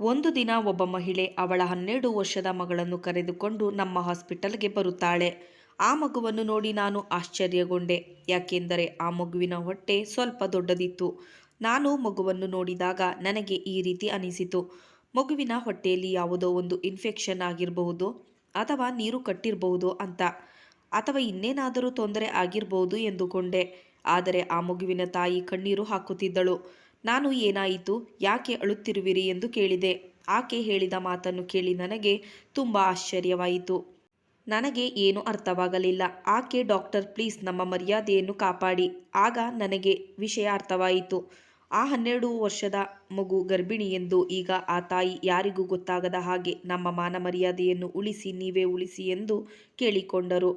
ಒಂದು ದಿನ ಒಬ್ಬ ಮಹಿಳೆ ಅವಳ ಹನ್ನೆರಡು ವರ್ಷದ ಮಗಳನ್ನು ಕರೆದುಕೊಂಡು ನಮ್ಮ ಹಾಸ್ಪಿಟಲ್ಗೆ ಬರುತ್ತಾಳೆ. ಆ ಮಗುವನ್ನು ನೋಡಿ ನಾನು ಆಶ್ಚರ್ಯಗೊಂಡೆ. ಯಾಕೆಂದರೆ ಆ ಮಗುವಿನ ಹೊಟ್ಟೆ ಸ್ವಲ್ಪ ದೊಡ್ಡದಿತ್ತು. ನಾನು ಮಗುವನ್ನು ನೋಡಿದಾಗ ನನಗೆ ಈ ರೀತಿ ಅನಿಸಿತು. ಮಗುವಿನ ಹೊಟ್ಟೆಯಲ್ಲಿ ಯಾವುದೋ ಒಂದು ಇನ್ಫೆಕ್ಷನ್ ಆಗಿರಬಹುದು ಅಥವಾ ನೀರು ಕಟ್ಟಿರಬಹುದು ಅಂತ ಅಥವಾ ಇನ್ನೇನಾದರೂ ತೊಂದರೆ ಆಗಿರಬಹುದು ಎಂದುಕೊಂಡೆ. ಆದರೆ ಆ ಮಗುವಿನ ತಾಯಿ ಕಣ್ಣೀರು ಹಾಕುತ್ತಿದ್ದಳು. ನಾನು ಏನಾಯಿತು? ಯಾಕೆ ಅಳುತ್ತಿರುವಿರಿ ಎಂದು ಕೇಳಿದೆ. ಆಕೆ ಹೇಳಿದ ಮಾತನ್ನು ಕೇಳಿ ನನಗೆ ತುಂಬ ಆಶ್ಚರ್ಯವಾಯಿತು. ನನಗೆ ಏನು ಅರ್ಥವಾಗಲಿಲ್ಲ. ಆಕೆ, ಡಾಕ್ಟರ್, ಪ್ಲೀಸ್ ನಮ್ಮ ಮರ್ಯಾದೆಯನ್ನು ಕಾಪಾಡಿ. ಆಗ ನನಗೆ ವಿಷಯ ಅರ್ಥವಾಯಿತು. ಆ ಹನ್ನೆರಡು ವರ್ಷದ ಮಗು ಗರ್ಭಿಣಿ ಎಂದು ಈಗ ಆ ತಾಯಿ ಯಾರಿಗೂ ಗೊತ್ತಾಗದ ಹಾಗೆ ನಮ್ಮ ಮಾನ ಮರ್ಯಾದೆಯನ್ನು ಉಳಿಸಿ, ನೀವೇ ಉಳಿಸಿ ಎಂದು ಕೇಳಿಕೊಂಡರು.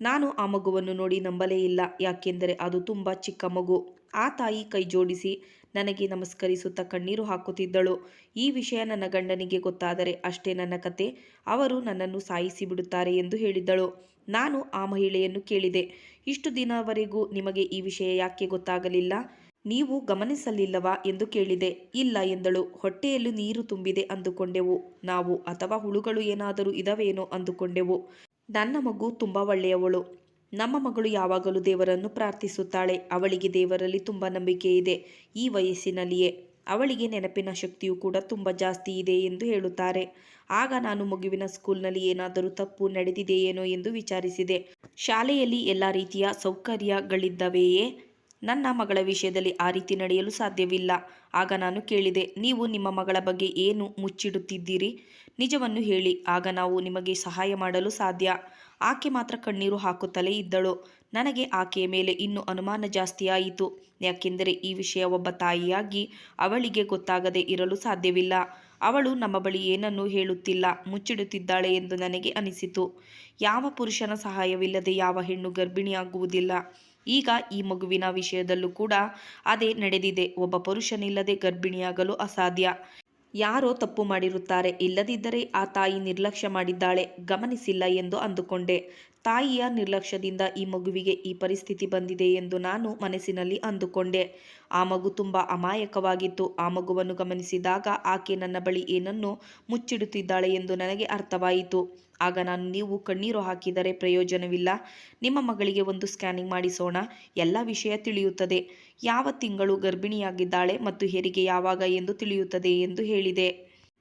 ನಾನು ಆ ಮಗುವನ್ನು ನೋಡಿ ನಂಬಲೇ ಇಲ್ಲ. ಯಾಕೆಂದರೆ ಅದು ತುಂಬ ಚಿಕ್ಕ ಮಗು. ಆ ತಾಯಿ ಕೈ ಜೋಡಿಸಿ ನನಗೆ ನಮಸ್ಕರಿಸುತ್ತಾ ಕಣ್ಣೀರು ಹಾಕುತ್ತಿದ್ದಳು. ಈ ವಿಷಯ ನನ್ನ ಗಂಡನಿಗೆ ಗೊತ್ತಾದರೆ ಅಷ್ಟೇ ನನ್ನ ಕತೆ. ಅವರು ನನ್ನನ್ನು ಸಾಯಿಸಿ ಬಿಡುತ್ತಾರೆ ಎಂದು ಹೇಳಿದ್ದಳು. ನಾನು ಆ ಮಹಿಳೆಯನ್ನು ಕೇಳಿದೆ. ಇಷ್ಟು ದಿನವರೆಗೂ ನಿಮಗೆ ಈ ವಿಷಯ ಯಾಕೆ ಗೊತ್ತಾಗಲಿಲ್ಲ? ನೀವು ಗಮನಿಸಲಿಲ್ಲವಾ ಎಂದು ಕೇಳಿದೆ. ಇಲ್ಲ ಎಂದಳು. ಹೊಟ್ಟೆಯಲ್ಲಿ ನೀರು ತುಂಬಿದೆ ಅಂದುಕೊಂಡೆವು. ನಾವು ಅಥವಾ ಹುಳುಗಳು ಏನಾದರೂ ಇದಾವೇನೋ ಅಂದುಕೊಂಡೆವು. ನನ್ನ ಮಗು ತುಂಬ ಒಳ್ಳೆಯವಳು. ನಮ್ಮ ಮಗಳು ಯಾವಾಗಲೂ ದೇವರನ್ನು ಪ್ರಾರ್ಥಿಸುತ್ತಾಳೆ. ಅವಳಿಗೆ ದೇವರಲ್ಲಿ ತುಂಬ ನಂಬಿಕೆ ಇದೆ. ಈ ವಯಸ್ಸಿನಲ್ಲಿಯೇ ಅವಳಿಗೆ ನೆನಪಿನ ಶಕ್ತಿಯು ಕೂಡ ತುಂಬ ಜಾಸ್ತಿ ಇದೆ ಎಂದು ಹೇಳುತ್ತಾರೆ. ಆಗ ನಾನು ಮಗುವಿನ ಸ್ಕೂಲ್ನಲ್ಲಿ ಏನಾದರೂ ತಪ್ಪು ನಡೆದಿದೆಯೇನೋ ಎಂದು ವಿಚಾರಿಸಿದೆ. ಶಾಲೆಯಲ್ಲಿ ಎಲ್ಲ ರೀತಿಯ ಸೌಕರ್ಯಗಳಿದ್ದವೆಯೇ? ನನ್ನ ಮಗಳ ವಿಷಯದಲ್ಲಿ ಆ ರೀತಿ ನಡೆಯಲು ಸಾಧ್ಯವಿಲ್ಲ. ಆಗ ನಾನು ಕೇಳಿದೆ, ನೀವು ನಿಮ್ಮ ಮಗಳ ಬಗ್ಗೆ ಏನು ಮುಚ್ಚಿಡುತ್ತಿದ್ದೀರಿ? ನಿಜವನ್ನು ಹೇಳಿ, ಆಗ ನಾವು ನಿಮಗೆ ಸಹಾಯ ಮಾಡಲು ಸಾಧ್ಯ. ಆಕೆ ಮಾತ್ರ ಕಣ್ಣೀರು ಹಾಕುತ್ತಲೇ ಇದ್ದಳು. ನನಗೆ ಆಕೆಯ ಮೇಲೆ ಇನ್ನೂ ಅನುಮಾನ ಜಾಸ್ತಿಯಾಯಿತು ಯಾಕೆಂದರೆ ಈ ವಿಷಯ ಒಬ್ಬ ತಾಯಿಯಾಗಿ ಅವಳಿಗೆ ಗೊತ್ತಾಗದೇ ಇರಲು ಸಾಧ್ಯವಿಲ್ಲ. ಅವಳು ನಮ್ಮ ಬಳಿ ಏನನ್ನೂ ಹೇಳುತ್ತಿಲ್ಲ. ಮುಚ್ಚಿಡುತ್ತಿದ್ದಾಳೆ ಎಂದು ನನಗೆ ಅನಿಸಿತು. ಯಾವ ಪುರುಷನ ಸಹಾಯವಿಲ್ಲದೆ ಯಾವ ಹೆಣ್ಣು ಗರ್ಭಿಣಿಯಾಗುವುದಿಲ್ಲ. ಈಗ ಈ ಮಗುವಿನ ವಿಷಯದಲ್ಲೂ ಕೂಡ ಅದೇ ನಡೆದಿದೆ. ಒಬ್ಬ ಪುರುಷನಿಲ್ಲದೆ ಗರ್ಭಿಣಿಯಾಗಲು ಅಸಾಧ್ಯ. ಯಾರೋ ತಪ್ಪು ಮಾಡಿರುತ್ತಾರೆ. ಇಲ್ಲದಿದ್ದರೆ ಆ ತಾಯಿ ನಿರ್ಲಕ್ಷ್ಯ ಮಾಡಿದ್ದಾಳೆ. ಗಮನಿಸಿಲ್ಲ ಎಂದು ಅಂದುಕೊಂಡೆ. ತಾಯಿಯ ನಿರ್ಲಕ್ಷ್ಯದಿಂದ ಈ ಮಗುವಿಗೆ ಈ ಪರಿಸ್ಥಿತಿ ಬಂದಿದೆ ಎಂದು ನಾನು ಮನಸ್ಸಿನಲ್ಲಿ ಅಂದುಕೊಂಡೆ. ಆ ಮಗು ತುಂಬ ಅಮಾಯಕವಾಗಿತ್ತು. ಆ ಮಗುವನ್ನು ಗಮನಿಸಿದಾಗ ಆಕೆ ನನ್ನ ಬಳಿ ಏನನ್ನು ಮುಚ್ಚಿಡುತ್ತಿದ್ದಾಳೆ ಎಂದು ನನಗೆ ಅರ್ಥವಾಯಿತು. ಆಗ ನಾನು ನೀವು ಕಣ್ಣೀರು ಹಾಕಿದರೆ ಪ್ರಯೋಜನವಿಲ್ಲ. ನಿಮ್ಮ ಮಗಳಿಗೆ ಒಂದು ಸ್ಕ್ಯಾನಿಂಗ್ ಮಾಡಿಸೋಣ. ಎಲ್ಲ ವಿಷಯ ತಿಳಿಯುತ್ತದೆ. ಯಾವ ತಿಂಗಳು ಗರ್ಭಿಣಿಯಾಗಿದ್ದಾಳೆ ಮತ್ತು ಹೆರಿಗೆ ಯಾವಾಗ ಎಂದು ತಿಳಿಯುತ್ತದೆ ಎಂದು ಹೇಳಿದೆ.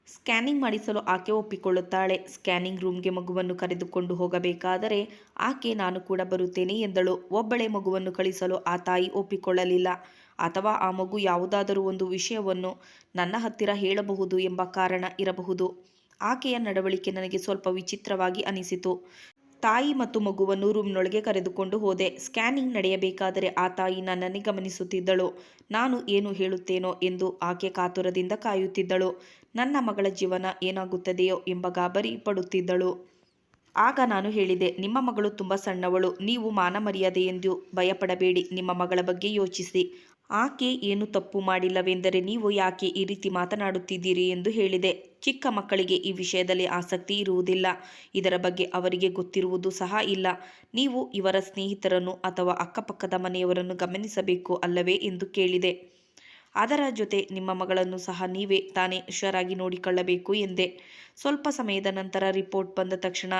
ಸ್ಕ್ಯಾನಿಂಗ್ ಮಾಡಿಸಲು ಆಕೆ ಒಪ್ಪಿಕೊಳ್ಳುತ್ತಾಳೆ. ಸ್ಕ್ಯಾನಿಂಗ್ ರೂಮ್ಗೆ ಮಗುವನ್ನು ಕರೆದುಕೊಂಡು ಹೋಗಬೇಕಾದರೆ ಆಕೆ ನಾನು ಕೂಡ ಬರುತ್ತೇನೆ ಎಂದಳು. ಒಬ್ಬಳೇ ಮಗುವನ್ನು ಕಳಿಸಲು ಆ ತಾಯಿ ಒಪ್ಪಿಕೊಳ್ಳಲಿಲ್ಲ. ಅಥವಾ ಆ ಮಗು ಯಾವುದಾದರೂ ಒಂದು ವಿಷಯವನ್ನು ನನ್ನ ಹತ್ತಿರ ಹೇಳಬಹುದು ಎಂಬ ಕಾರಣ ಇರಬಹುದು. ಆಕೆಯ ನಡವಳಿಕೆ ನನಗೆ ಸ್ವಲ್ಪ ವಿಚಿತ್ರವಾಗಿ ಅನಿಸಿತು. ತಾಯಿ ಮತ್ತು ಮಗುವನ್ನು ರೂಮ್ನೊಳಗೆ ಕರೆದುಕೊಂಡು ಹೋದೆ. ಸ್ಕ್ಯಾನಿಂಗ್ ನಡೆಯಬೇಕಾದರೆ ಆ ತಾಯಿ ನನ್ನನ್ನೇ ಗಮನಿಸುತ್ತಿದ್ದಳು. ನಾನು ಏನು ಹೇಳುತ್ತೇನೋ ಎಂದು ಆಕೆ ಕಾತುರದಿಂದ ಕಾಯುತ್ತಿದ್ದಳು. ನನ್ನ ಮಗಳ ಜೀವನ ಏನಾಗುತ್ತದೆಯೋ ಎಂಬ ಗಾಬರಿ ಪಡುತ್ತಿದ್ದಳು. ಆಗ ನಾನು ಹೇಳಿದೆ, ನಿಮ್ಮ ಮಗಳು ತುಂಬ ಸಣ್ಣವಳು, ನೀವು ಮಾನ ಮರ್ಯಾದೆ ಎಂದು ಭಯಪಡಬೇಡಿ. ನಿಮ್ಮ ಮಗಳ ಬಗ್ಗೆ ಯೋಚಿಸಿ. ಆಕೆ ಏನು ತಪ್ಪು ಮಾಡಿಲ್ಲವೆಂದರೆ ನೀವು ಯಾಕೆ ಈ ರೀತಿ ಮಾತನಾಡುತ್ತಿದ್ದೀರಿ ಎಂದು ಹೇಳಿದೆ. ಚಿಕ್ಕ ಮಕ್ಕಳಿಗೆ ಈ ವಿಷಯದಲ್ಲಿ ಆಸಕ್ತಿ ಇರುವುದಿಲ್ಲ. ಇದರ ಬಗ್ಗೆ ಅವರಿಗೆ ಗೊತ್ತಿರುವುದು ಸಹ ಇಲ್ಲ. ನೀವು ಇವರ ಸ್ನೇಹಿತರನ್ನು ಅಥವಾ ಅಕ್ಕಪಕ್ಕದ ಮನೆಯವರನ್ನು ಗಮನಿಸಬೇಕು ಅಲ್ಲವೇ ಎಂದು ಕೇಳಿದೆ. ಅದರ ಜೊತೆ ನಿಮ್ಮ ಮಗಳನ್ನು ಸಹ ನೀವೇ ತಾನೇ ಹುಷಾರಾಗಿ ನೋಡಿಕೊಳ್ಳಬೇಕು ಎಂದೆ. ಸ್ವಲ್ಪ ಸಮಯದ ನಂತರ ರಿಪೋರ್ಟ್ ಬಂದ ತಕ್ಷಣ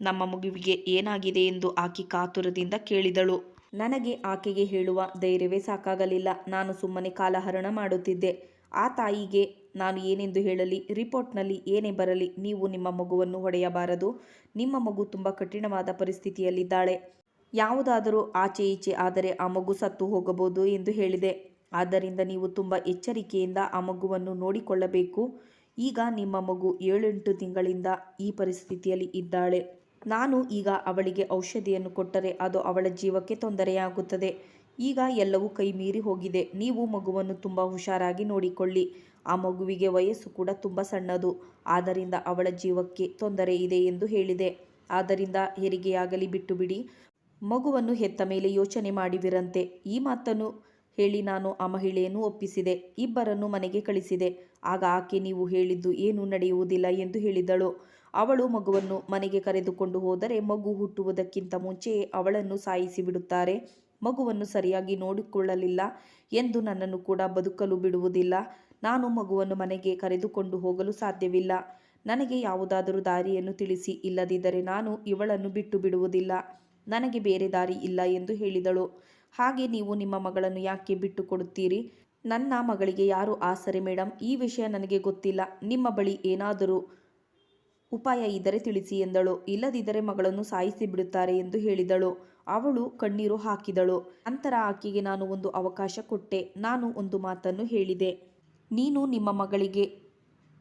ನಮ್ಮ ಮಗುವಿಗೆ ಏನಾಗಿದೆ ಎಂದು ಆಕೆ ಕಾತುರದಿಂದ ಕೇಳಿದಳು. ನನಗೆ ಆಕೆಗೆ ಹೇಳುವ ಧೈರ್ಯವೇ ಸಾಕಾಗಲಿಲ್ಲ. ನಾನು ಸುಮ್ಮನೆ ಕಾಲಹರಣ ಮಾಡುತ್ತಿದ್ದೆ. ಆ ತಾಯಿಗೆ ನಾನು ಏನೆಂದು ಹೇಳಲಿ? ರಿಪೋರ್ಟ್ನಲ್ಲಿ ಏನೇ ಬರಲಿ, ನೀವು ನಿಮ್ಮ ಮಗುವನ್ನು ಹೊಡೆಯಬಾರದು. ನಿಮ್ಮ ಮಗು ತುಂಬ ಕಠಿಣವಾದ ಪರಿಸ್ಥಿತಿಯಲ್ಲಿದ್ದಾಳೆ. ಯಾವುದಾದರೂ ಆಚೆ ಈಚೆ ಆದರೆ ಆ ಮಗು ಸತ್ತು ಹೋಗಬಹುದು ಎಂದು ಹೇಳಿದೆ. ಆದ್ದರಿಂದ ನೀವು ತುಂಬ ಎಚ್ಚರಿಕೆಯಿಂದ ಆ ಮಗುವನ್ನು ನೋಡಿಕೊಳ್ಳಬೇಕು. ಈಗ ನಿಮ್ಮ ಮಗು ಏಳೆಂಟು ತಿಂಗಳಿಂದ ಈ ಪರಿಸ್ಥಿತಿಯಲ್ಲಿ ಇದ್ದಾಳೆ. ನಾನು ಈಗ ಅವಳಿಗೆ ಔಷಧಿಯನ್ನು ಕೊಟ್ಟರೆ ಅದು ಅವಳ ಜೀವಕ್ಕೆ ತೊಂದರೆಯಾಗುತ್ತದೆ. ಈಗ ಎಲ್ಲವೂ ಕೈ ಮೀರಿ ಹೋಗಿದೆ. ನೀವು ಮಗುವನ್ನು ತುಂಬ ಹುಷಾರಾಗಿ ನೋಡಿಕೊಳ್ಳಿ. ಆ ಮಗುವಿಗೆ ವಯಸ್ಸು ಕೂಡ ತುಂಬ ಸಣ್ಣದು. ಆದ್ದರಿಂದ ಅವಳ ಜೀವಕ್ಕೆ ತೊಂದರೆ ಇದೆ ಎಂದು ಹೇಳಿದೆ. ಆದ್ದರಿಂದ ಹೆರಿಗೆಯಾಗಲಿ ಬಿಟ್ಟು ಬಿಡಿ ಮಗುವನ್ನು ಹೆತ್ತ ಮೇಲೆ ಯೋಚನೆ ಮಾಡಿವಿರಂತೆ ಈ ಮಾತನ್ನು ಹೇಳಿ ನಾನು ಆ ಮಹಿಳೆಯನ್ನು ಒಪ್ಪಿಸಿದೆ. ಇಬ್ಬರನ್ನು ಮನೆಗೆ ಕಳಿಸಿದೆ. ಆಗ ಆಕೆ ನೀವು ಹೇಳಿದ್ದು ಏನೂ ನಡೆಯುವುದಿಲ್ಲ ಎಂದು ಹೇಳಿದಳು. ಅವಳು ಮಗುವನ್ನು ಮನೆಗೆ ಕರೆದುಕೊಂಡು ಹೋದರೆ ಮಗು ಹುಟ್ಟುವುದಕ್ಕಿಂತ ಮುಂಚೆಯೇ ಅವಳನ್ನು ಸಾಯಿಸಿ ಬಿಡುತ್ತಾರೆ. ಮಗುವನ್ನು ಸರಿಯಾಗಿ ನೋಡಿಕೊಳ್ಳಲಿಲ್ಲ ಎಂದು ನನ್ನನ್ನು ಕೂಡ ಬದುಕಲು ಬಿಡುವುದಿಲ್ಲ. ನಾನು ಮಗುವನ್ನು ಮನೆಗೆ ಕರೆದುಕೊಂಡು ಹೋಗಲು ಸಾಧ್ಯವಿಲ್ಲ. ನನಗೆ ಯಾವುದಾದರೂ ದಾರಿಯನ್ನು ತಿಳಿಸಿ ಇಲ್ಲದಿದ್ದರೆ ನಾನು ಇವಳನ್ನು ಬಿಟ್ಟು ಬಿಡುವುದಿಲ್ಲ. ನನಗೆ ಬೇರೆ ದಾರಿ ಇಲ್ಲ ಎಂದು ಹೇಳಿದಳು. ಹಾಗೆ ನೀವು ನಿಮ್ಮ ಮಗಳನ್ನು ಯಾಕೆ ಬಿಟ್ಟು ಕೊಡುತ್ತೀರಿ? ನನ್ನ ಮಗಳಿಗೆ ಯಾರು ಆಸರೆ ಮೇಡಮ್ ಈ ವಿಷಯ ನನಗೆ ಗೊತ್ತಿಲ್ಲ. ನಿಮ್ಮ ಬಳಿ ಏನಾದರೂ ಉಪಾಯ ಇದ್ದರೆ ತಿಳಿಸಿ ಎಂದಳು. ಇಲ್ಲದಿದ್ದರೆ ಮಗಳನ್ನು ಸಾಯಿಸಿ ಬಿಡುತ್ತಾರೆ ಎಂದು ಹೇಳಿದಳು. ಅವಳು ಕಣ್ಣೀರು ಹಾಕಿದಳು. ನಂತರ ಆಕೆಗೆ ನಾನು ಒಂದು ಅವಕಾಶ ಕೊಟ್ಟೆ. ನಾನು ಒಂದು ಮಾತನ್ನು ಹೇಳಿದೆ. ನೀನು ನಿಮ್ಮ ಮಗಳಿಗೆ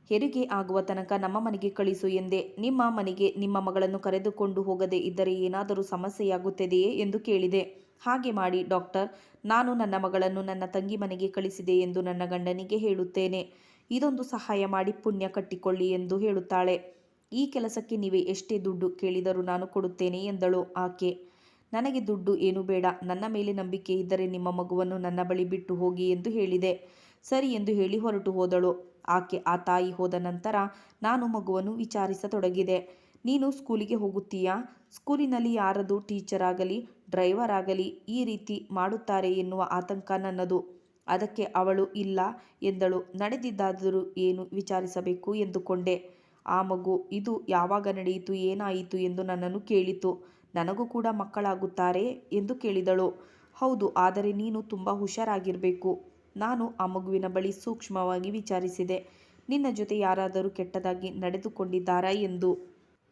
ಹೆರಿಗೆ ಆಗುವ ತನಕ ನಮ್ಮ ಮನೆಗೆ ಕಳಿಸು ಎಂದೆ. ನಿಮ್ಮ ಮನೆಗೆ ನಿಮ್ಮ ಮಗಳನ್ನು ಕರೆದುಕೊಂಡು ಹೋಗದೆ ಇದ್ದರೆ ಏನಾದರೂ ಸಮಸ್ಯೆಯಾಗುತ್ತದೆಯೇ ಎಂದು ಕೇಳಿದೆ. ಹಾಗೆ ಮಾಡಿ, ಡಾಕ್ಟರ್, ನಾನು ನನ್ನ ಮಗಳನ್ನು ನನ್ನ ತಂಗಿ ಮನೆಗೆ ಕಳಿಸಿದೆ ಎಂದು ನನ್ನ ಗಂಡನಿಗೆ ಹೇಳುತ್ತೇನೆ. ಇದೊಂದು ಸಹಾಯ ಮಾಡಿ ಪುಣ್ಯ ಕಟ್ಟಿಕೊಳ್ಳಿ ಎಂದು ಹೇಳುತ್ತಾಳೆ. ಈ ಕೆಲಸಕ್ಕೆ ನೀವೇ ಎಷ್ಟೇ ದುಡ್ಡು ಕೇಳಿದರೂ ನಾನು ಕೊಡುತ್ತೇನೆ ಎಂದಳು ಆಕೆ. ನನಗೆ ದುಡ್ಡು ಏನು ಬೇಡ. ನನ್ನ ಮೇಲೆ ನಂಬಿಕೆ ಇದ್ದರೆ ನಿಮ್ಮ ಮಗುವನ್ನು ನನ್ನ ಬಳಿ ಬಿಟ್ಟು ಹೋಗಿ ಎಂದು ಹೇಳಿದೆ. ಸರಿ ಎಂದು ಹೇಳಿ ಹೊರಟು ಹೋದಳು. ಆಕೆ ಆ ತಾಯಿ ಹೋದ ನಂತರ ನಾನು ಮಗುವನ್ನು ವಿಚಾರಿಸತೊಡಗಿದೆ. ನೀನು ಸ್ಕೂಲಿಗೆ ಹೋಗುತ್ತೀಯಾ? ಸ್ಕೂಲಿನಲ್ಲಿ ಯಾರದು ಟೀಚರ್ ಆಗಲಿ, ಡ್ರೈವರ್ ಆಗಲಿ ಈ ರೀತಿ ಮಾಡುತ್ತಾರೆ ಎನ್ನುವ ಆತಂಕ ನನ್ನದು. ಅದಕ್ಕೆ ಅವಳು ಇಲ್ಲ ಎಂದಳು. ನಡೆದಿದ್ದಾದರೂ ಏನು ವಿಚಾರಿಸಬೇಕು ಎಂದುಕೊಂಡೆ. ಆ ಮಗು, ಇದು ಯಾವಾಗ ನಡೆಯಿತು, ಏನಾಯಿತು ಎಂದು ನನ್ನನ್ನು ಕೇಳಿತು. ನನಗೂ ಕೂಡ ಮಕ್ಕಳಾಗುತ್ತಾರೆ? ಎಂದು ಕೇಳಿದಳು. ಹೌದು, ಆದರೆ ನೀನು ತುಂಬ ಹುಷಾರಾಗಿರಬೇಕು. ನಾನು ಆ ಮಗುವಿನ ಬಳಿ ಸೂಕ್ಷ್ಮವಾಗಿ ವಿಚಾರಿಸಿದೆ. ನಿನ್ನ ಜೊತೆ ಯಾರಾದರೂ ಕೆಟ್ಟದಾಗಿ ನಡೆದುಕೊಂಡಿದ್ದಾರಾ? ಎಂದು.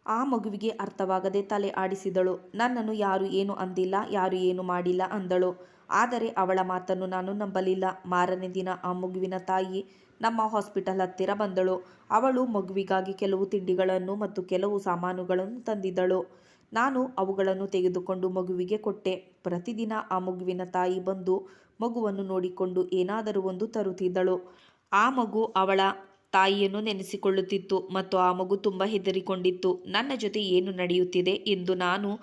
ಆ ಮಗುವಿಗೆ ಅರ್ಥವಾಗದೆ ತಲೆ ಆಡಿಸಿದಳು. ನನ್ನನ್ನು ಯಾರು ಏನು ಅಂದಿಲ್ಲ, ಯಾರು ಏನು ಮಾಡಿಲ್ಲ ಅಂದಳು. ಆದರೆ ಅವಳ ಮಾತನ್ನು ನಾನು ನಂಬಲಿಲ್ಲ. ಮಾರನೇ ದಿನ ಆ ಮಗುವಿನ ತಾಯಿ ನಮ್ಮ ಹಾಸ್ಪಿಟಲ್ ಹತ್ತಿರ ಬಂದಳು. ಅವಳು ಮಗುವಿಗಾಗಿ ಕೆಲವು ತಿಂಡಿಗಳನ್ನು ಮತ್ತು ಕೆಲವು ಸಾಮಾನುಗಳನ್ನು ತಂದಿದ್ದಳು. ನಾನು ಅವುಗಳನ್ನು ತೆಗೆದುಕೊಂಡು ಮಗುವಿಗೆ ಕೊಟ್ಟೆ. ಪ್ರತಿದಿನ ಆ ಮಗುವಿನ ತಾಯಿ ಬಂದು ಮಗುವನ್ನು ನೋಡಿಕೊಂಡು ಏನಾದರೂ ಒಂದು ತರುತ್ತಿದ್ದಳು. ಆ ಮಗು ಅವಳ ತಾಯಿಯನ್ನು ನೆನೆಸಿಕೊಳ್ಳುತ್ತಿತ್ತು ಮತ್ತು ಆ ಮಗು ತುಂಬ ಹೆದರಿಕೊಂಡಿತ್ತು. ನನ್ನ ಜೊತೆ ಏನು ನಡೆಯುತ್ತಿದೆ ಎಂದು ನಾನು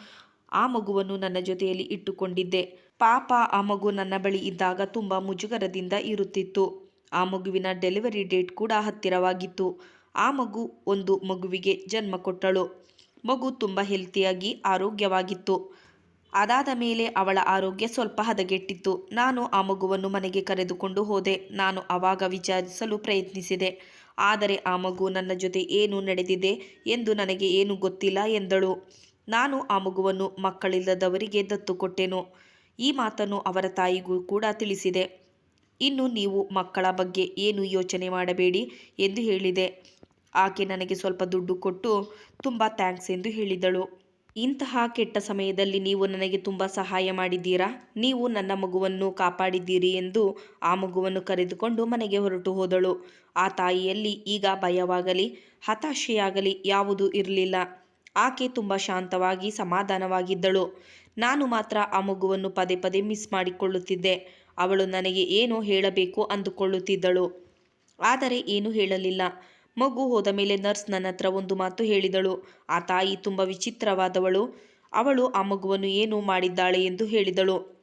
ಆ ಮಗುವನ್ನು ನನ್ನ ಜೊತೆಯಲ್ಲಿ ಇಟ್ಟುಕೊಂಡಿದ್ದೆ. ಪಾಪ, ಆ ಮಗು ನನ್ನ ಬಳಿ ಇದ್ದಾಗ ತುಂಬ ಮುಜುಗರದಿಂದ ಇರುತ್ತಿತ್ತು. ಆ ಮಗುವಿನ ಡೆಲಿವರಿ ಡೇಟ್ ಕೂಡ ಹತ್ತಿರವಾಗಿತ್ತು. ಆ ಮಗು ಒಂದು ಮಗುವಿಗೆ ಜನ್ಮ ಕೊಟ್ಟಳು. ಮಗು ತುಂಬ ಹೆಲ್ತಿಯಾಗಿ ಆರೋಗ್ಯವಾಗಿತ್ತು. ಅದಾದ ಮೇಲೆ ಅವಳ ಆರೋಗ್ಯ ಸ್ವಲ್ಪ ಹದಗೆಟ್ಟಿತ್ತು. ನಾನು ಆ ಮಗುವನ್ನು ಮನೆಗೆ ಕರೆದುಕೊಂಡು ಹೋದೆ. ನಾನು ಆವಾಗ ವಿಚಾರಿಸಲು ಪ್ರಯತ್ನಿಸಿದೆ. ಆದರೆ ಆ ಮಗು ನನ್ನ ಜೊತೆ ಏನು ನಡೆದಿದೆ ಎಂದು ನನಗೆ ಏನು ಗೊತ್ತಿಲ್ಲ ಎಂದಳು. ನಾನು ಆ ಮಗುವನ್ನು ಮಕ್ಕಳಿಲ್ಲದವರಿಗೆ ದತ್ತು ಕೊಟ್ಟೆನು. ಈ ಮಾತನ್ನು ಅವರ ತಾಯಿಗೂ ಕೂಡ ತಿಳಿಸಿದೆ. ಇನ್ನು ನೀವು ಮಕ್ಕಳ ಬಗ್ಗೆ ಏನು ಯೋಚನೆ ಮಾಡಬೇಡಿ ಎಂದು ಹೇಳಿದೆ. ಆಕೆ ನನಗೆ ಸ್ವಲ್ಪ ದುಡ್ಡು ಕೊಟ್ಟು ತುಂಬ ಥ್ಯಾಂಕ್ಸ್ ಎಂದು ಹೇಳಿದಳು. ಇಂತಹ ಕೆಟ್ಟ ಸಮಯದಲ್ಲಿ ನೀವು ನನಗೆ ತುಂಬ ಸಹಾಯ ಮಾಡಿದ್ದೀರಾ? ನೀವು ನನ್ನ ಮಗುವನ್ನು ಕಾಪಾಡಿದ್ದೀರಿ ಎಂದು ಆ ಮಗುವನ್ನು ಕರೆದುಕೊಂಡು ಮನೆಗೆ ಹೊರಟು ಹೋದಳು. ಆ ತಾಯಿಯಲ್ಲಿ ಈಗ ಭಯವಾಗಲಿ, ಹತಾಶೆಯಾಗಲಿ ಯಾವುದೂ ಇರಲಿಲ್ಲ. ಆಕೆ ತುಂಬ ಶಾಂತವಾಗಿ ಸಮಾಧಾನವಾಗಿದ್ದಳು. ನಾನು ಮಾತ್ರ ಆ ಮಗುವನ್ನು ಪದೇ ಪದೇ ಮಿಸ್ ಮಾಡಿಕೊಳ್ಳುತ್ತಿದ್ದೆ. ಅವಳು ನನಗೆ ಏನು ಹೇಳಬೇಕು ಅಂದುಕೊಳ್ಳುತ್ತಿದ್ದಳು. ಆದರೆ ಏನೂ ಹೇಳಲಿಲ್ಲ. ಮಗು ಹೋದ ಮೇಲೆ ನರ್ಸ್ ನನ್ನ ಹತ್ರ ಒಂದು ಮಾತು ಹೇಳಿದಳು. ಆ ತಾಯಿ ತುಂಬ ವಿಚಿತ್ರವಾದವಳು. ಅವಳು ಆ ಮಗುವನ್ನು ಏನು ಮಾಡಿದ್ದಾಳೆ ಎಂದು ಹೇಳಿದಳು.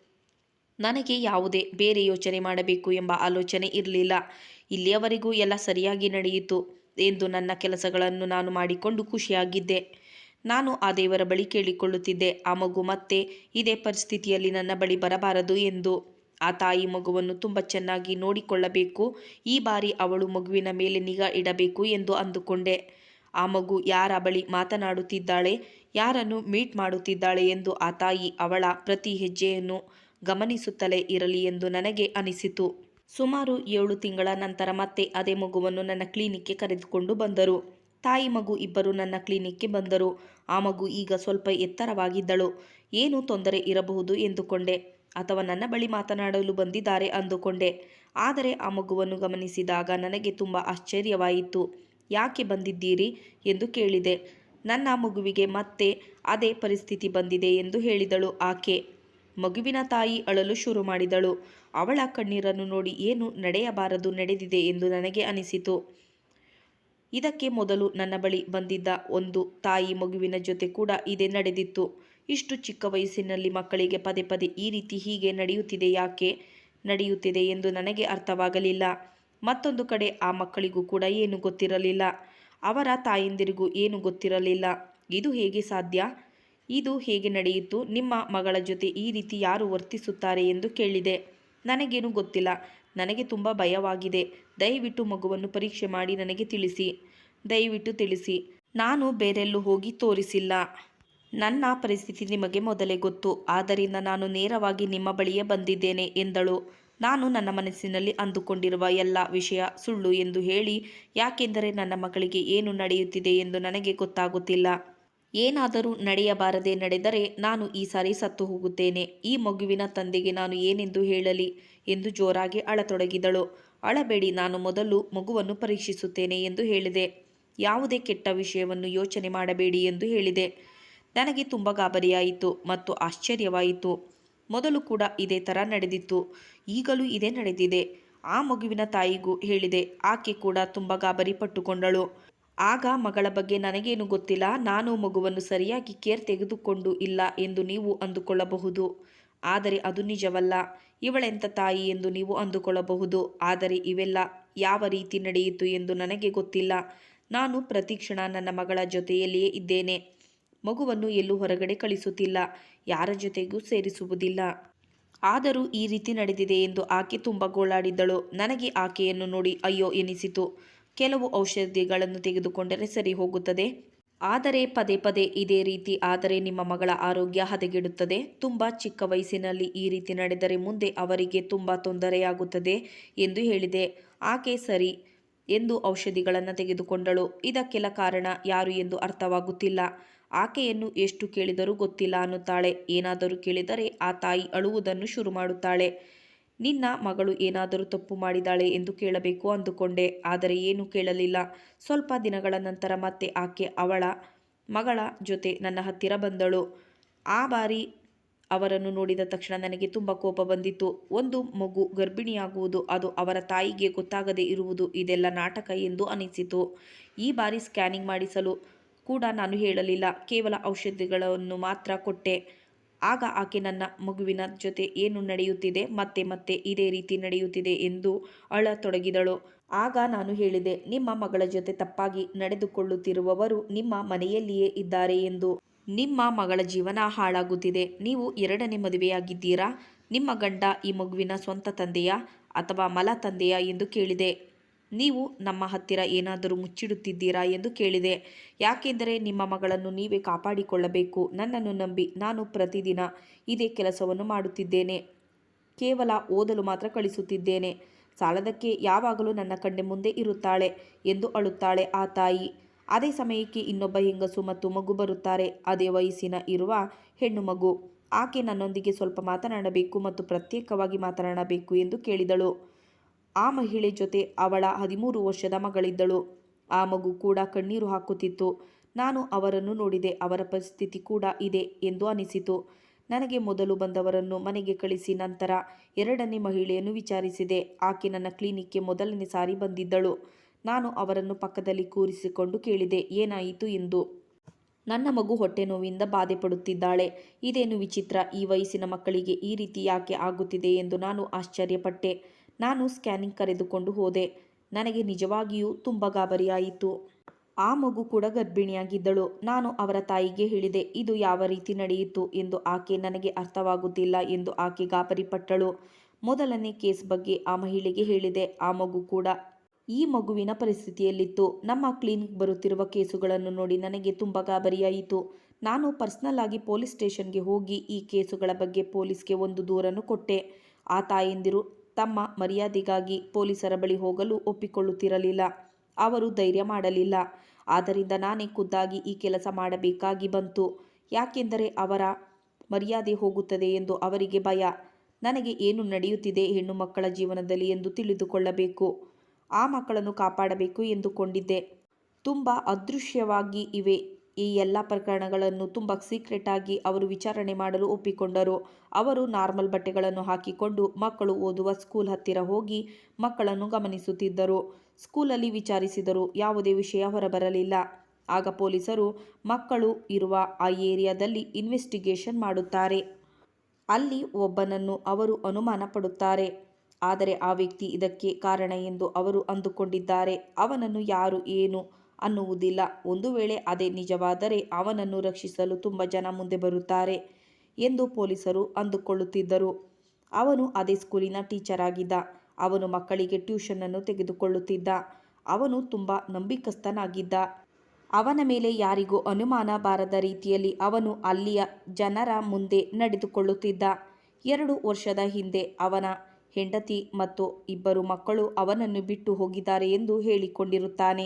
ನನಗೆ ಯಾವುದೇ ಬೇರೆ ಯೋಚನೆ ಮಾಡಬೇಕು ಎಂಬ ಆಲೋಚನೆ ಇರಲಿಲ್ಲ. ಇಲ್ಲಿಯವರೆಗೂ ಎಲ್ಲ ಸರಿಯಾಗಿ ನಡೆಯಿತು ಎಂದು ನನ್ನ ಕೆಲಸಗಳನ್ನು ನಾನು ಮಾಡಿಕೊಂಡು ಖುಷಿಯಾಗಿದ್ದೆ. ನಾನು ಆ ದೇವರ ಬಳಿ ಕೇಳಿಕೊಳ್ಳುತ್ತಿದ್ದೆ. ಆ ಮಗು ಮತ್ತೆ ಇದೇ ಪರಿಸ್ಥಿತಿಯಲ್ಲಿ ನನ್ನ ಬಳಿ ಬರಬಾರದು ಎಂದು. ಆ ತಾಯಿ ಮಗುವನ್ನು ತುಂಬ ಚೆನ್ನಾಗಿ ನೋಡಿಕೊಳ್ಳಬೇಕು. ಈ ಬಾರಿ ಅವಳು ಮಗುವಿನ ಮೇಲೆ ನಿಗಾ ಇಡಬೇಕು ಎಂದು ಅಂದುಕೊಂಡೆ. ಆ ಮಗು ಯಾರ ಬಳಿ ಮಾತನಾಡುತ್ತಿದ್ದಾಳೆ, ಯಾರನ್ನು ಮೀಟ್ ಮಾಡುತ್ತಿದ್ದಾಳೆ ಎಂದು ಆ ತಾಯಿ ಅವಳ ಪ್ರತಿ ಹೆಜ್ಜೆಯನ್ನು ಗಮನಿಸುತ್ತಲೇ ಇರಲಿ ಎಂದು ನನಗೆ ಅನಿಸಿತು. ಸುಮಾರು ಏಳು ತಿಂಗಳ ನಂತರ ಮತ್ತೆ ಅದೇ ಮಗುವನ್ನು ನನ್ನ ಕ್ಲಿನಿಕ್ಗೆ ಕರೆದುಕೊಂಡು ಬಂದರು. ತಾಯಿ ಮಗು ಇಬ್ಬರು ನನ್ನ ಕ್ಲಿನಿಕ್ಗೆ ಬಂದರು. ಆ ಮಗು ಈಗ ಸ್ವಲ್ಪ ಎತ್ತರವಾಗಿದ್ದಳು. ಏನು ತೊಂದರೆ ಇರಬಹುದು ಎಂದುಕೊಂಡೆ. ಅಥವಾ ನನ್ನ ಬಳಿ ಮಾತನಾಡಲು ಬಂದಿದ್ದಾರೆ ಅಂದುಕೊಂಡೆ. ಆದರೆ ಆ ಮಗುವನ್ನು ಗಮನಿಸಿದಾಗ ನನಗೆ ತುಂಬ ಆಶ್ಚರ್ಯವಾಯಿತು. ಯಾಕೆ ಬಂದಿದ್ದೀರಿ? ಎಂದು ಕೇಳಿದೆ. ನನ್ನ ಮಗುವಿಗೆ ಮತ್ತೆ ಅದೇ ಪರಿಸ್ಥಿತಿ ಬಂದಿದೆ ಎಂದು ಹೇಳಿದಳು ಆಕೆ. ಮಗುವಿನ ತಾಯಿ ಅಳಲು ಶುರು ಮಾಡಿದಳು. ಅವಳ ಕಣ್ಣೀರನ್ನು ನೋಡಿ ಏನು ನಡೆಯಬಾರದು ನಡೆದಿದೆ ಎಂದು ನನಗೆ ಅನಿಸಿತು. ಇದಕ್ಕೆ ಮೊದಲು ನನ್ನ ಬಳಿ ಬಂದಿದ್ದ ಒಂದು ತಾಯಿ ಮಗುವಿನ ಜೊತೆ ಕೂಡ ಇದೇ ನಡೆದಿತ್ತು. ಇಷ್ಟು ಚಿಕ್ಕ ವಯಸ್ಸಿನಲ್ಲಿ ಮಕ್ಕಳಿಗೆ ಪದೇ ಪದೇ ಈ ರೀತಿ ಹೀಗೆ ನಡೆಯುತ್ತಿದೆ ಯಾಕೆ ನಡೆಯುತ್ತಿದೆ ಎಂದು ನನಗೆ ಅರ್ಥವಾಗಲಿಲ್ಲ. ಮತ್ತೊಂದು ಕಡೆ ಆ ಮಕ್ಕಳಿಗೂ ಕೂಡ ಏನು ಗೊತ್ತಿರಲಿಲ್ಲ. ಅವರ ತಾಯಂದಿರಿಗೂ ಏನು ಗೊತ್ತಿರಲಿಲ್ಲ. ಇದು ಹೇಗೆ ಸಾಧ್ಯ? ಇದು ಹೇಗೆ ನಡೆಯಿತು? ನಿಮ್ಮ ಮಗಳ ಜೊತೆ ಈ ರೀತಿ ಯಾರು ವರ್ತಿಸುತ್ತಾರೆ ಎಂದು ಕೇಳಿದೆ. ನನಗೇನು ಗೊತ್ತಿಲ್ಲ. ನನಗೆ ತುಂಬ ಭಯವಾಗಿದೆ. ದಯವಿಟ್ಟು ಮಗುವನ್ನು ಪರೀಕ್ಷೆ ಮಾಡಿ ನನಗೆ ತಿಳಿಸಿ. ದಯವಿಟ್ಟು ತಿಳಿಸಿ. ನಾನು ಬೇರೆಲ್ಲೂ ಹೋಗಿ ತೋರಿಸಿಲ್ಲ. ನನ್ನ ಪರಿಸ್ಥಿತಿ ನಿಮಗೆ ಮೊದಲೇ ಗೊತ್ತು. ಆದ್ದರಿಂದ ನಾನು ನೇರವಾಗಿ ನಿಮ್ಮ ಬಳಿಯೇ ಬಂದಿದ್ದೇನೆ ಎಂದಳು. ನಾನು ನನ್ನ ಮನಸ್ಸಿನಲ್ಲಿ ಅಂದುಕೊಂಡಿರುವ ಎಲ್ಲ ವಿಷಯ ಸುಳ್ಳು ಎಂದು ಹೇಳಿ, ಯಾಕೆಂದರೆ ನನ್ನ ಮಗಳಿಗೆ ಏನು ನಡೆಯುತ್ತಿದೆ ಎಂದು ನನಗೆ ಗೊತ್ತಾಗುತ್ತಿಲ್ಲ. ಏನಾದರೂ ನಡೆಯಬಾರದೆ ನಡೆದರೆ ನಾನು ಈ ಸಾರಿ ಸತ್ತು ಹೋಗುತ್ತೇನೆ. ಈ ಮಗುವಿನ ತಂದೆಗೆ ನಾನು ಏನೆಂದು ಹೇಳಲಿ ಎಂದು ಜೋರಾಗಿ ಅಳತೊಡಗಿದಳು. ಅಳಬೇಡಿ, ನಾನು ಮೊದಲು ಮಗುವನ್ನು ಪರೀಕ್ಷಿಸುತ್ತೇನೆ ಎಂದು ಹೇಳಿದೆ. ಯಾವುದೇ ಕೆಟ್ಟ ವಿಷಯವನ್ನು ಯೋಚನೆ ಮಾಡಬೇಡಿ ಎಂದು ಹೇಳಿದೆ. ನನಗೆ ತುಂಬ ಗಾಬರಿಯಾಯಿತು ಮತ್ತು ಆಶ್ಚರ್ಯವಾಯಿತು. ಮೊದಲು ಕೂಡ ಇದೇ ಥರ ನಡೆದಿತ್ತು. ಈಗಲೂ ಇದೇ ನಡೆದಿದೆ. ಆ ಮಗುವಿನ ತಾಯಿಗೂ ಹೇಳಿದೆ. ಆಕೆ ಕೂಡ ತುಂಬ ಗಾಬರಿ ಪಟ್ಟುಕೊಂಡಳು ಆಗ ಮಗಳ ಬಗ್ಗೆ ನನಗೇನು ಗೊತ್ತಿಲ್ಲ. ನಾನು ಮಗುವನ್ನು ಸರಿಯಾಗಿ ಕೇರ್ ತೆಗೆದುಕೊಂಡು ಇಲ್ಲ ಎಂದು ನೀವು ಅಂದುಕೊಳ್ಳಬಹುದು. ಆದರೆ ಅದು ನಿಜವಲ್ಲ. ಇವಳೆಂಥ ತಾಯಿ ಎಂದು ನೀವು ಅಂದುಕೊಳ್ಳಬಹುದು. ಆದರೆ ಇವೆಲ್ಲ ಯಾವ ರೀತಿ ನಡೆಯಿತು ಎಂದು ನನಗೆ ಗೊತ್ತಿಲ್ಲ. ನಾನು ಪ್ರತಿಕ್ಷಣ ನನ್ನ ಮಗಳ ಜೊತೆಯಲ್ಲಿಯೇ ಇದ್ದೇನೆ. ಮಗುವನ್ನು ಎಲ್ಲೂ ಹೊರಗಡೆ ಕಳಿಸುತ್ತಿಲ್ಲ. ಯಾರ ಜೊತೆಗೂ ಸೇರಿಸುವುದಿಲ್ಲ. ಆದರೂ ಈ ರೀತಿ ನಡೆದಿದೆ ಎಂದು ಆಕೆ ತುಂಬ ಗೋಳಾಡಿದ್ದಳು. ನನಗೆ ಆಕೆಯನ್ನು ನೋಡಿ ಅಯ್ಯೋ ಎನಿಸಿತು. ಕೆಲವು ಔಷಧಿಗಳನ್ನು ತೆಗೆದುಕೊಂಡರೆ ಸರಿ ಹೋಗುತ್ತದೆ. ಆದರೆ ಪದೇ ಪದೇ ಇದೇ ರೀತಿ ಆದರೆ ನಿಮ್ಮ ಮಗಳ ಆರೋಗ್ಯ ಹದಗೆಡುತ್ತದೆ. ತುಂಬ ಚಿಕ್ಕ ವಯಸ್ಸಿನಲ್ಲಿ ಈ ರೀತಿ ನಡೆದರೆ ಮುಂದೆ ಅವರಿಗೆ ತುಂಬ ತೊಂದರೆಯಾಗುತ್ತದೆ ಎಂದು ಹೇಳಿದೆ. ಆಕೆ ಸರಿ ಎಂದು ಔಷಧಿಗಳನ್ನು ತೆಗೆದುಕೊಂಡಳು. ಇದಕ್ಕೆಲ್ಲ ಕಾರಣ ಯಾರು ಎಂದು ಅರ್ಥವಾಗುತ್ತಿಲ್ಲ. ಆಕೆಯನ್ನು ಎಷ್ಟು ಕೇಳಿದರೂ ಗೊತ್ತಿಲ್ಲ ಅನ್ನುತ್ತಾಳೆ. ಏನಾದರೂ ಕೇಳಿದರೆ ಆ ತಾಯಿ ಅಳುವುದನ್ನು ಶುರು ಮಾಡುತ್ತಾಳೆ. ನಿನ್ನ ಮಗಳು ಏನಾದರೂ ತಪ್ಪು ಮಾಡಿದಾಳೆ ಎಂದು ಕೇಳಬೇಕು ಅಂದುಕೊಂಡೆ. ಆದರೆ ಏನೂ ಕೇಳಲಿಲ್ಲ. ಸ್ವಲ್ಪ ದಿನಗಳ ನಂತರ ಮತ್ತೆ ಆಕೆ ಅವಳ ಮಗಳ ಜೊತೆ ನನ್ನ ಹತ್ತಿರ ಬಂದಳು. ಆ ಬಾರಿ ಅವರನ್ನು ನೋಡಿದ ತಕ್ಷಣ ನನಗೆ ತುಂಬ ಕೋಪ ಬಂದಿತ್ತು. ಒಂದು ಮಗು ಗರ್ಭಿಣಿಯಾಗುವುದು, ಅದು ಅವರ ತಾಯಿಗೆ ಗೊತ್ತಾಗದೇ ಇರುವುದು, ಇದೆಲ್ಲ ನಾಟಕ ಎಂದು ಅನಿಸಿತು. ಈ ಬಾರಿ ಸ್ಕ್ಯಾನಿಂಗ್ ಮಾಡಿಸಲು ಕೂಡ ನಾನು ಹೇಳಲಿಲ್ಲ. ಕೇವಲ ಔಷಧಿಗಳನ್ನು ಮಾತ್ರ ಕೊಟ್ಟೆ. ಆಗ ಆಕೆ ನನ್ನ ಮಗುವಿನ ಜೊತೆ ಏನು ನಡೆಯುತ್ತಿದೆ, ಮತ್ತೆ ಮತ್ತೆ ಇದೇ ರೀತಿ ನಡೆಯುತ್ತಿದೆ ಎಂದು ಅಳತೊಡಗಿದಳು. ಆಗ ನಾನು ಹೇಳಿದೆ, ನಿಮ್ಮ ಮಗಳ ಜೊತೆ ತಪ್ಪಾಗಿ ನಡೆದುಕೊಳ್ಳುತ್ತಿರುವವರು ನಿಮ್ಮ ಮನೆಯಲ್ಲಿಯೇ ಇದ್ದಾರೆ ಎಂದು. ನಿಮ್ಮ ಮಗಳ ಜೀವನ ಹಾಳಾಗುತ್ತಿದೆ. ನೀವು ಎರಡನೇ ಮದುವೆಯಾಗಿದ್ದೀರಾ? ನಿಮ್ಮ ಗಂಡ ಈ ಮಗುವಿನ ಸ್ವಂತ ತಂದೆಯಾ ಅಥವಾ ಮಲ ತಂದೆಯಾ ಎಂದು ಕೇಳಿದೆ. ನೀವು ನಮ್ಮ ಹತ್ತಿರ ಏನಾದರೂ ಮುಚ್ಚಿಡುತ್ತಿದ್ದೀರಾ ಎಂದು ಕೇಳಿದೆ. ಯಾಕೆಂದರೆ ನಿಮ್ಮ ಮಗಳನ್ನು ನೀವೇ ಕಾಪಾಡಿಕೊಳ್ಳಬೇಕು. ನನ್ನನ್ನು ನಂಬಿ ನಾನು ಪ್ರತಿದಿನ ಇದೇ ಕೆಲಸವನ್ನು ಮಾಡುತ್ತಿದ್ದೇನೆ. ಕೇವಲ ಓದಲು ಮಾತ್ರ ಕಳಿಸುತ್ತಿದ್ದೇನೆ. ಸಾಲದಕ್ಕೆ ಯಾವಾಗಲೂ ನನ್ನ ಕಣ್ಣೆ ಮುಂದೆ ಇರುತ್ತಾಳೆ ಎಂದು ಅಳುತ್ತಾಳೆ ಆ ತಾಯಿ. ಅದೇ ಸಮಯಕ್ಕೆ ಇನ್ನೊಬ್ಬ ಹೆಂಗಸು ಮತ್ತು ಮಗು ಬರುತ್ತಾರೆ. ಅದೇ ವಯಸ್ಸಿನ ಇರುವ ಹೆಣ್ಣು ಮಗು. ಆಕೆ ನನ್ನೊಂದಿಗೆ ಸ್ವಲ್ಪ ಮಾತನಾಡಬೇಕು ಮತ್ತು ಪ್ರತ್ಯೇಕವಾಗಿ ಮಾತನಾಡಬೇಕು ಎಂದು ಕೇಳಿದಳು. ಆ ಮಹಿಳೆ ಜೊತೆ ಅವಳ ಹದಿಮೂರು ವರ್ಷದ ಮಗಳಿದ್ದಳು. ಆ ಮಗು ಕೂಡ ಕಣ್ಣೀರು ಹಾಕುತ್ತಿತ್ತು. ನಾನು ಅವರನ್ನು ನೋಡಿದೆ. ಅವರ ಪರಿಸ್ಥಿತಿ ಕೂಡ ಇದೆ ಎಂದು ಅನಿಸಿತು. ನನಗೆ ಮೊದಲು ಬಂದವರನ್ನು ಮನೆಗೆ ಕಳಿಸಿ ನಂತರ ಎರಡನೇ ಮಹಿಳೆಯನ್ನು ವಿಚಾರಿಸಿದೆ. ಆಕೆ ನನ್ನ ಕ್ಲಿನಿಕ್ಗೆ ಮೊದಲನೇ ಸಾರಿ ಬಂದಿದ್ದಳು. ನಾನು ಅವರನ್ನು ಪಕ್ಕದಲ್ಲಿ ಕೂರಿಸಿಕೊಂಡು ಕೇಳಿದೆ, ಏನಾಯಿತು ಎಂದು. ನನ್ನ ಮಗು ಹೊಟ್ಟೆ ನೋವಿನಿಂದ ಬಾಧೆ ಪಡುತ್ತಿದ್ದಾಳೆ. ಇದೇನು ವಿಚಿತ್ರ, ಈ ವಯಸ್ಸಿನ ಮಕ್ಕಳಿಗೆ ಈ ರೀತಿ ಯಾಕೆ ಆಗುತ್ತಿದೆ ಎಂದು ನಾನು ಆಶ್ಚರ್ಯಪಟ್ಟೆ. ನಾನು ಸ್ಕ್ಯಾನಿಂಗ್ ಕರೆದುಕೊಂಡು ಹೋದೆ. ನನಗೆ ನಿಜವಾಗಿಯೂ ತುಂಬ ಗಾಬರಿಯಾಯಿತು. ಆ ಮಗು ಕೂಡ ಗರ್ಭಿಣಿಯಾಗಿದ್ದಳು. ನಾನು ಅವರ ತಾಯಿಗೆ ಹೇಳಿದೆ, ಇದು ಯಾವ ರೀತಿ ನಡೆಯಿತು ಎಂದು ಆಕೆ ನನಗೆ ಅರ್ಥವಾಗುತ್ತಿಲ್ಲ ಎಂದು ಆಕೆ ಗಾಬರಿಪಟ್ಟಳು. ಮೊದಲನೇ ಕೇಸ್ ಬಗ್ಗೆ ಆ ಮಹಿಳೆಗೆ ಹೇಳಿದೆ. ಆ ಮಗು ಕೂಡ ಈ ಮಗುವಿನ ಪರಿಸ್ಥಿತಿಯಲ್ಲಿತ್ತು. ನಮ್ಮ ಕ್ಲಿನಿಕ್ ಬರುತ್ತಿರುವ ಕೇಸುಗಳನ್ನು ನೋಡಿ ನನಗೆ ತುಂಬ ಗಾಬರಿಯಾಯಿತು. ನಾನು ಪರ್ಸನಲ್ ಆಗಿ ಪೊಲೀಸ್ ಸ್ಟೇಷನ್ಗೆ ಹೋಗಿ ಈ ಕೇಸುಗಳ ಬಗ್ಗೆ ಪೊಲೀಸ್ಗೆ ಒಂದು ದೂರನ್ನು ಕೊಟ್ಟೆ. ಆ ತಾಯಂದಿರು ತಮ್ಮ ಮರ್ಯಾದೆಗಾಗಿ ಪೊಲೀಸರ ಬಳಿ ಹೋಗಲು ಒಪ್ಪಿಕೊಳ್ಳುತ್ತಿರಲಿಲ್ಲ. ಅವರು ಧೈರ್ಯ ಮಾಡಲಿಲ್ಲ. ಆದ್ದರಿಂದ ನಾನೇ ಖುದ್ದಾಗಿ ಈ ಕೆಲಸ ಮಾಡಬೇಕಾಗಿ ಬಂತು. ಯಾಕೆಂದರೆ ಅವರ ಮರ್ಯಾದೆ ಹೋಗುತ್ತದೆ ಎಂದು ಅವರಿಗೆ ಭಯ. ನನಗೆ ಏನು ನಡೆಯುತ್ತಿದೆ ಹೆಣ್ಣು ಮಕ್ಕಳ ಜೀವನದಲ್ಲಿ ಎಂದು ತಿಳಿದುಕೊಳ್ಳಬೇಕು. ಆ ಮಕ್ಕಳನ್ನು ಕಾಪಾಡಬೇಕು ಎಂದುಕೊಂಡಿದ್ದೆ. ತುಂಬ ಅದೃಶ್ಯವಾಗಿ ಇವೆ. ಈ ಎಲ್ಲ ಪ್ರಕರಣಗಳನ್ನು ತುಂಬ ಸೀಕ್ರೆಟ್ ಆಗಿ ಅವರು ವಿಚಾರಣೆ ಮಾಡಲು ಒಪ್ಪಿಕೊಂಡರು. ಅವರು ನಾರ್ಮಲ್ ಬಟ್ಟೆಗಳನ್ನು ಹಾಕಿಕೊಂಡು ಮಕ್ಕಳು ಓದುವ ಸ್ಕೂಲ್ ಹತ್ತಿರ ಹೋಗಿ ಮಕ್ಕಳನ್ನು ಗಮನಿಸುತ್ತಿದ್ದರು. ಸ್ಕೂಲಲ್ಲಿ ವಿಚಾರಿಸಿದರು, ಯಾವುದೇ ವಿಷಯ ಹೊರಬರಲಿಲ್ಲ. ಆಗ ಪೊಲೀಸರು, ಮಕ್ಕಳು ಇರುವ ಆ ಏರಿಯಾದಲ್ಲಿ ಇನ್ವೆಸ್ಟಿಗೇಷನ್ ಮಾಡುತ್ತಾರೆ. ಅಲ್ಲಿ ಒಬ್ಬನನ್ನು ಅವರು ಅನುಮಾನ ಪಡುತ್ತಾರೆ. ಆದರೆ ಆ ವ್ಯಕ್ತಿ ಇದಕ್ಕೆ ಕಾರಣ ಎಂದು ಅವರು ಅಂದುಕೊಂಡಿದ್ದಾರೆ. ಅವನನ್ನು ಯಾರು, ಏನು ಅನ್ನುವುದಿಲ್ಲ. ಒಂದು ವೇಳೆ ಅದೇ ನಿಜವಾದರೆ ಅವನನ್ನು ರಕ್ಷಿಸಲು ತುಂಬ ಜನ ಮುಂದೆ ಬರುತ್ತಾರೆ ಎಂದು ಪೊಲೀಸರು ಅಂದುಕೊಳ್ಳುತ್ತಿದ್ದರು. ಅವನು ಅದೇ ಸ್ಕೂಲಿನ ಟೀಚರ್ ಆಗಿದ್ದ. ಅವನು ಮಕ್ಕಳಿಗೆ ಟ್ಯೂಷನನ್ನು ತೆಗೆದುಕೊಳ್ಳುತ್ತಿದ್ದ. ಅವನು ತುಂಬ ನಂಬಿಕಸ್ಥನಾಗಿದ್ದ. ಅವನ ಮೇಲೆ ಯಾರಿಗೂ ಅನುಮಾನ ಬಾರದ ರೀತಿಯಲ್ಲಿ ಅವನು ಅಲ್ಲಿಯ ಜನರ ಮುಂದೆ ನಡೆದುಕೊಳ್ಳುತ್ತಿದ್ದ. ಎರಡು ವರ್ಷದ ಹಿಂದೆ ಅವನ ಹೆಂಡತಿ ಮತ್ತು ಇಬ್ಬರು ಮಕ್ಕಳು ಅವನನ್ನು ಬಿಟ್ಟು ಹೋಗಿದ್ದಾರೆ ಎಂದು ಹೇಳಿಕೊಂಡಿರುತ್ತಾನೆ.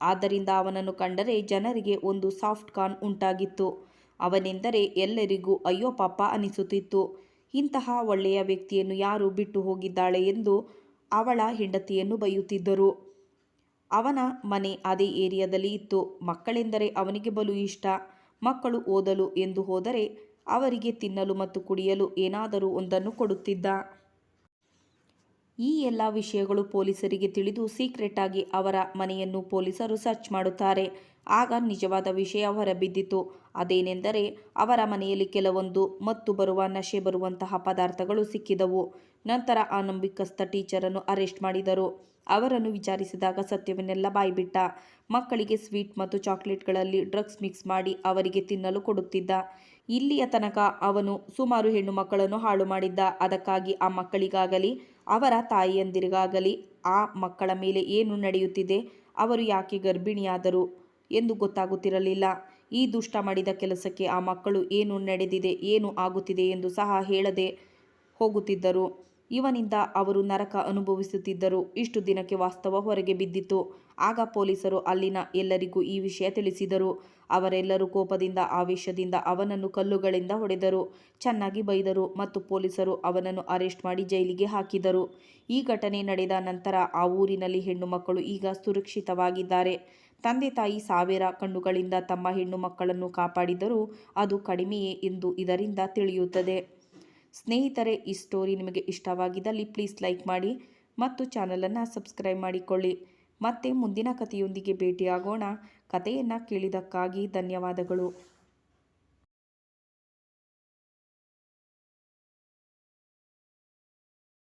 ಆದ್ದರಿಂದ ಅವನನ್ನು ಕಂಡರೆ ಜನರಿಗೆ ಒಂದು ಸಾಫ್ಟ್ ಕಾನ್ ಉಂಟಾಗಿತ್ತು. ಅವನೆಂದರೆ ಎಲ್ಲರಿಗೂ, ಅಯ್ಯೋ ಪಾಪ ಅನಿಸುತ್ತಿತ್ತು. ಇಂತಹ ಒಳ್ಳೆಯ ವ್ಯಕ್ತಿಯನ್ನು ಯಾರು ಬಿಟ್ಟು ಹೋಗಿದ್ದಾಳೆ ಎಂದು ಅವಳ ಹೆಂಡತಿಯನ್ನು ಬೈಯುತ್ತಿದ್ದರು. ಅವನ ಮನೆ ಅದೇ ಏರಿಯಾದಲ್ಲಿ ಇತ್ತು. ಮಕ್ಕಳೆಂದರೆ ಅವನಿಗೆ ಬಲು ಇಷ್ಟ. ಮಕ್ಕಳು ಓದಲು ಎಂದು ಹೋದರೆ ಅವರಿಗೆ ತಿನ್ನಲು ಮತ್ತು ಕುಡಿಯಲು ಏನಾದರೂ ಒಂದನ್ನು ಕೊಡುತ್ತಿದ್ದ. ಈ ಎಲ್ಲ ವಿಷಯಗಳು ಪೊಲೀಸರಿಗೆ ತಿಳಿದು ಸೀಕ್ರೆಟ್ ಆಗಿ ಅವರ ಮನೆಯನ್ನು ಪೊಲೀಸರು ಸರ್ಚ್ ಮಾಡುತ್ತಾರೆ. ಆಗ ನಿಜವಾದ ವಿಷಯ ಹೊರಬಿದ್ದಿತು. ಅದೇನೆಂದರೆ, ಅವರ ಮನೆಯಲ್ಲಿ ಕೆಲವೊಂದು ಮತ್ತು ಬರುವ, ನಶೆ ಬರುವಂತಹ ಪದಾರ್ಥಗಳು ಸಿಕ್ಕಿದವು. ನಂತರ ಆ ನಂಬಿಕಸ್ಥ ಟೀಚರನ್ನು ಅರೆಸ್ಟ್ ಮಾಡಿದರು. ಅವರನ್ನು ವಿಚಾರಿಸಿದಾಗ ಸತ್ಯವನ್ನೆಲ್ಲ ಬಾಯ್ಬಿಟ್ಟ. ಮಕ್ಕಳಿಗೆ ಸ್ವೀಟ್ ಮತ್ತು ಚಾಕ್ಲೇಟ್ಗಳಲ್ಲಿ ಡ್ರಗ್ಸ್ ಮಿಕ್ಸ್ ಮಾಡಿ ಅವರಿಗೆ ತಿನ್ನಲು ಕೊಡುತ್ತಿದ್ದ. ಇಲ್ಲಿಯ ತನಕ ಅವನು ಸುಮಾರು ಹೆಣ್ಣು ಮಕ್ಕಳನ್ನು ಹಾಳು ಮಾಡಿದ್ದ. ಅದಕ್ಕಾಗಿ ಆ ಮಕ್ಕಳಿಗಾಗಲಿ, ಅವರ ತಾಯಿಯಂದಿರಿಗಾಗಲಿ ಆ ಮಕ್ಕಳ ಮೇಲೆ ಏನು ನಡೆಯುತ್ತಿದೆ, ಅವರು ಯಾಕೆ ಗರ್ಭಿಣಿಯಾದರು ಎಂದು ಗೊತ್ತಾಗುತ್ತಿರಲಿಲ್ಲ. ಈ ದುಷ್ಟ ಮಾಡಿದ ಕೆಲಸಕ್ಕೆ ಆ ಮಕ್ಕಳು ಏನು ನಡೆದಿದೆ, ಏನು ಆಗುತ್ತಿದೆ ಎಂದು ಸಹ ಹೇಳದೆ ಹೋಗುತ್ತಿದ್ದರು. ಇವನಿಂದ ಅವರು ನರಕ ಅನುಭವಿಸುತ್ತಿದ್ದರು. ಇಷ್ಟು ದಿನಕ್ಕೆ ವಾಸ್ತವ ಹೊರಗೆ ಬಿದ್ದಿತು ಆಗ ಪೊಲೀಸರು ಅಲ್ಲಿನ ಎಲ್ಲರಿಗೂ ಈ ವಿಷಯ ತಿಳಿಸಿದರು. ಅವರೆಲ್ಲರೂ ಕೋಪದಿಂದ, ಆವೇಶದಿಂದ ಅವನನ್ನು ಕಲ್ಲುಗಳಿಂದ ಹೊಡೆದರು. ಚೆನ್ನಾಗಿ ಬೈದರು ಮತ್ತು ಪೊಲೀಸರು ಅವನನ್ನು ಅರೆಸ್ಟ್ ಮಾಡಿ ಜೈಲಿಗೆ ಹಾಕಿದರು. ಈ ಘಟನೆ ನಡೆದ ನಂತರ ಆ ಊರಿನಲ್ಲಿ ಹೆಣ್ಣು ಮಕ್ಕಳು ಈಗ ಸುರಕ್ಷಿತವಾಗಿದ್ದಾರೆ. ತಂದೆ ತಾಯಿ ಸಾವಿರ ಕಣ್ಣುಗಳಿಂದ ತಮ್ಮ ಹೆಣ್ಣು ಮಕ್ಕಳನ್ನು ಕಾಪಾಡಿದರೂ ಅದು ಕಡಿಮೆಯೇ ಎಂದು ಇದರಿಂದ ತಿಳಿಯುತ್ತದೆ. ಸ್ನೇಹಿತರೆ, ಈ ಸ್ಟೋರಿ ನಿಮಗೆ ಇಷ್ಟವಾಗಿದ್ದಲ್ಲಿ ಪ್ಲೀಸ್ ಲೈಕ್ ಮಾಡಿ ಮತ್ತು ಚಾನಲನ್ನು ಸಬ್ಸ್ಕ್ರೈಬ್ ಮಾಡಿಕೊಳ್ಳಿ. ಮತ್ತೆ ಮುಂದಿನ ಕಥೆಯೊಂದಿಗೆ ಭೇಟಿಯಾಗೋಣ. ಕಥೆಯನ್ನು ಕೇಳಿದ್ದಕ್ಕಾಗಿ ಧನ್ಯವಾದಗಳು.